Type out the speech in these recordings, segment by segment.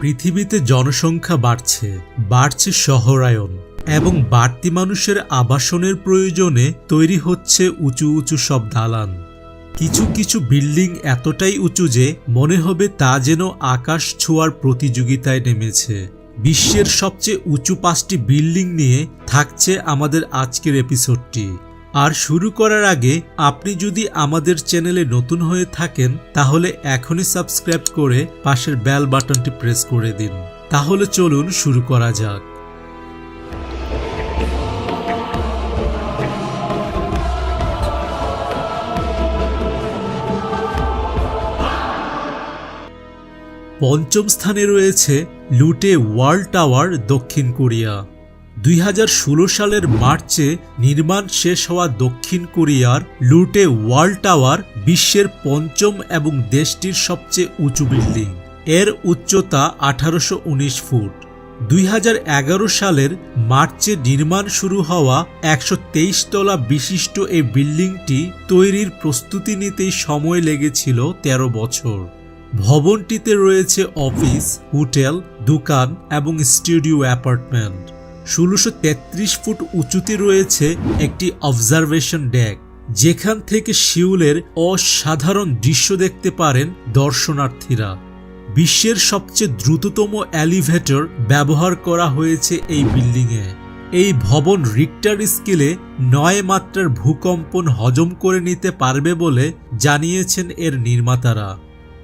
পৃথিবীতে জনসংখ্যা বাড়ছে বাড়ছে শহরায়ন এবং বাড়তি মানুষের আবাসনের প্রয়োজনে তৈরি হচ্ছে উঁচু উঁচু সব দালান। কিছু কিছু বিল্ডিং এতটাই উঁচু যে মনে হবে তা যেন আকাশ ছোঁয়ার প্রতিযোগিতায় নেমেছে। বিশ্বের সবচেয়ে উঁচু পাঁচটি বিল্ডিং নিয়ে থাকছে আমাদের আজকের এপিসোডটি। আর শুরু করার আগে আপনি যদি আমাদের চ্যানেলে নতুন হয়ে থাকেন, তাহলে এখনই সাবস্ক্রাইব করে পাশের বেল বাটনটি প্রেস করে দিন। তাহলে চলুন শুরু করা যাক। পঞ্চম স্থানে রয়েছে লুটে ওয়ার্ল্ড টাওয়ার দক্ষিণ কোরিয়া। দুই হাজার ষোলো সালের মার্চে নির্মাণ শেষ হওয়া দক্ষিণ কোরিয়ার লুটে ওয়ার্ল্ড টাওয়ার বিশ্বের পঞ্চম এবং দেশটির সবচেয়ে উঁচু বিল্ডিং। এর উচ্চতা আঠারোশো উনিশ ফুট। দুই হাজার এগারো সালের মার্চে নির্মাণ শুরু হওয়া একশো তলা বিশিষ্ট এই বিল্ডিংটি তৈরির প্রস্তুতি নিতেই সময় লেগেছিল ১৩ বছর। ভবনটিতে রয়েছে অফিস, হোটেল, দোকান এবং স্টুডিও অ্যাপার্টমেন্ট। ষোলোশো ফুট উঁচুতে রয়েছে একটি অবজারভেশন ডেক যেখান থেকে শিউলের অসাধারণ দৃশ্য দেখতে পারেন দর্শনার্থীরা। বিশ্বের সবচেয়ে দ্রুততম অ্যালিভেটর ব্যবহার করা হয়েছে এই বিল্ডিংয়ে। এই ভবন রিক্টার স্কেলে নয় মাত্রার ভূকম্পন হজম করে নিতে পারবে বলে জানিয়েছেন এর নির্মাতারা।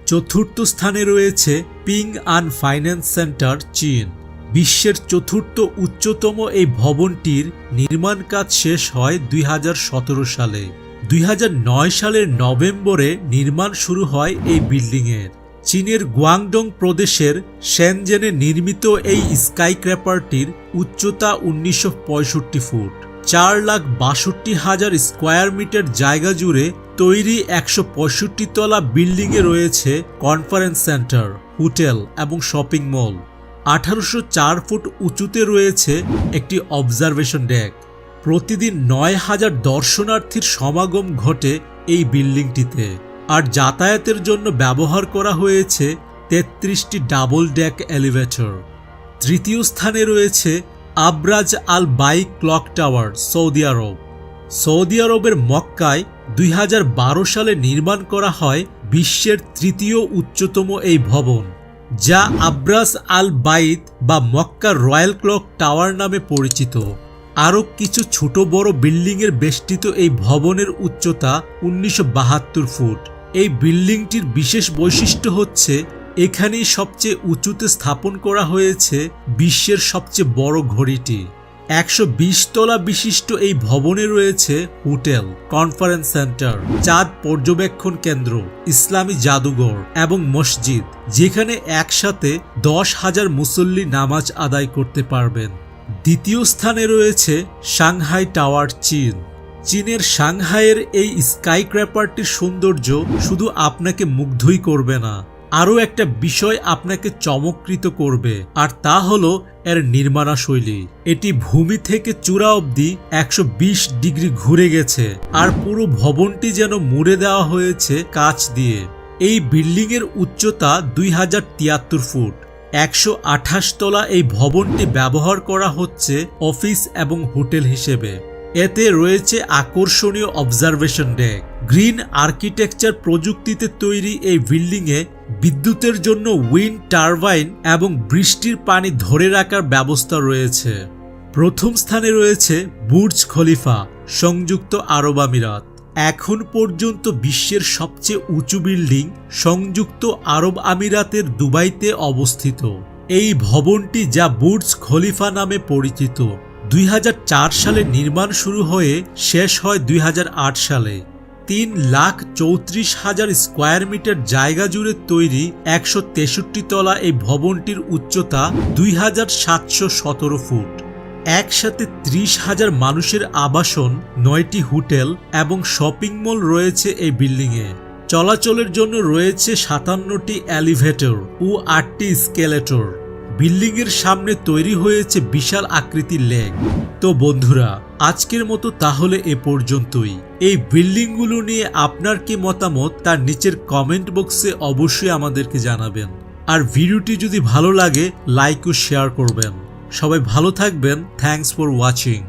চতুর্থ স্থানে রয়েছে পিং আন ফাইন্যান্স সেন্টার চীন। বিশ্বের চতুর্থ উচ্চতম এই ভবনটির নির্মাণ কাজ শেষ হয় দুই হাজার সতেরো সালে। দুই হাজার নয় সালের নভেম্বরে নির্মাণ শুরু হয় এই বিল্ডিংয়ের। চীনের গুয়াংডং প্রদেশের শ্যানজেনে নির্মিত এই স্কাইক্র্যাপারটির উচ্চতা উনিশশো পঁয়ষট্টি ফুট। চার লাখ বাষট্টি হাজার স্কোয়ার মিটার জায়গা জুড়ে তৈরি একশো পঁয়ষট্টি তলা বিল্ডিংয়ে রয়েছে কনফারেন্স সেন্টার, হোটেল এবং শপিং মল। আঠারোশো চার ফুট উঁচুতে রয়েছে একটি অবজারভেশন ডেক প্রতিদিন নয় হাজার দর্শনার্থীর সমাগম ঘটে এই বিল্ডিংটিতে। আর যাতায়াতের জন্য ব্যবহার করা হয়েছে তেত্রিশটি ডাবল ডেক এলিভেটর তৃতীয় স্থানে রয়েছে Abraj Al Bait clock tower, Saudi Arab. Saudi আরবের মক্কায় দুই হাজার বারো সালে নির্মাণ করা হয় বিশ্বের তৃতীয় উচ্চতম এই ভবন। যা আব্রাস আল বাইত বা মক্কা রয়্যাল ক্লক টাওয়ার নামে পরিচিত। আরও কিছু ছোট বড় বিল্ডিংয়ের বেষ্টিত এই ভবনের উচ্চতা উনিশশো বাহাত্তর ফুট। এই বিল্ডিংটির বিশেষ বৈশিষ্ট্য হচ্ছে, এখানেই সবচেয়ে উঁচুতে স্থাপন করা হয়েছে বিশ্বের সবচেয়ে বড় ঘড়িটি। একশো তলা বিশিষ্ট এই ভবনে রয়েছে হোটেল, কনফারেন্স সেন্টার, চাঁদ পর্যবেক্ষণ কেন্দ্র, ইসলামী জাদুঘর এবং মসজিদ, যেখানে একসাথে দশ হাজার মুসল্লি নামাজ আদায় করতে পারবেন। দ্বিতীয় স্থানে রয়েছে সাংহাই টাওয়ার চীন। চীনের সাংহাইয়ের এই স্কাইক্র্যাপারটির সৌন্দর্য শুধু আপনাকে মুগ্ধই করবে না। আরও একটা বিষয় আপনাকে চমকৃত করবে, আর তা হলো এর নির্মাণা শৈলী এটি ভূমি থেকে চূড়া অবধি একশো বিশ ডিগ্রি ঘুরে গেছে, আর পুরো ভবনটি যেন মুড়ে দেওয়া হয়েছে কাচ দিয়ে। এই বিল্ডিং এর উচ্চতা দুই হাজার তিয়াত্তর ফুট। একশো আঠাশ তলা এই ভবনটি ব্যবহার করা হচ্ছে অফিস এবং হোটেল হিসেবে। এতে রয়েছে আকর্ষণীয় অবজারভেশন ডেক। গ্রিন আর্কিটেকচার প্রযুক্তিতে তৈরি এই বিল্ডিংয়ে বিদ্যুতের জন্য উইন্ড টারবাইন এবং বৃষ্টির পানি ধরে রাখার ব্যবস্থা রয়েছে। প্রথম স্থানে রয়েছে বুর্জ খলিফা, সংযুক্ত আরব আমিরাত। এখন পর্যন্ত বিশ্বের সবচেয়ে উঁচু বিল্ডিং সংযুক্ত আরব আমিরাতের দুবাইতে অবস্থিত। এই ভবনটি যা বুর্জ খলিফা নামে পরিচিত। দুই হাজার চার সালে নির্মাণ শুরু হয়ে শেষ হয় দুই হাজার আট সালে। তিন লাখ চৌত্রিশ হাজার স্কোয়ার মিটার জায়গা জুড়ে তৈরি একশো তেষট্টি তলা এই ভবনটির উচ্চতা দুই হাজার সাতশো সতেরো ফুট। একসাথে ত্রিশ হাজার মানুষের আবাসন, নয়টি হোটেল এবং শপিং মল রয়েছে এই বিল্ডিংয়ে। চলাচলের জন্য রয়েছে সাতান্নটি অ্যালিভেটর ও আটটি স্কেলেটর। বিল্ডিং এর সামনে তৈরি হয়েছে বিশাল আকৃতির লেক। তো বন্ধুরা, আজকের মতো তাহলে এ পর্যন্তই। এই বিল্ডিংগুলো নিয়ে আপনার কি মতামত তার নিচের কমেন্ট বক্সে অবশ্যই আমাদেরকে জানাবেন। আর ভিডিওটি যদি ভালো লাগে লাইক ও শেয়ার করবেন। সবাই ভালো থাকবেন। Thanks for watching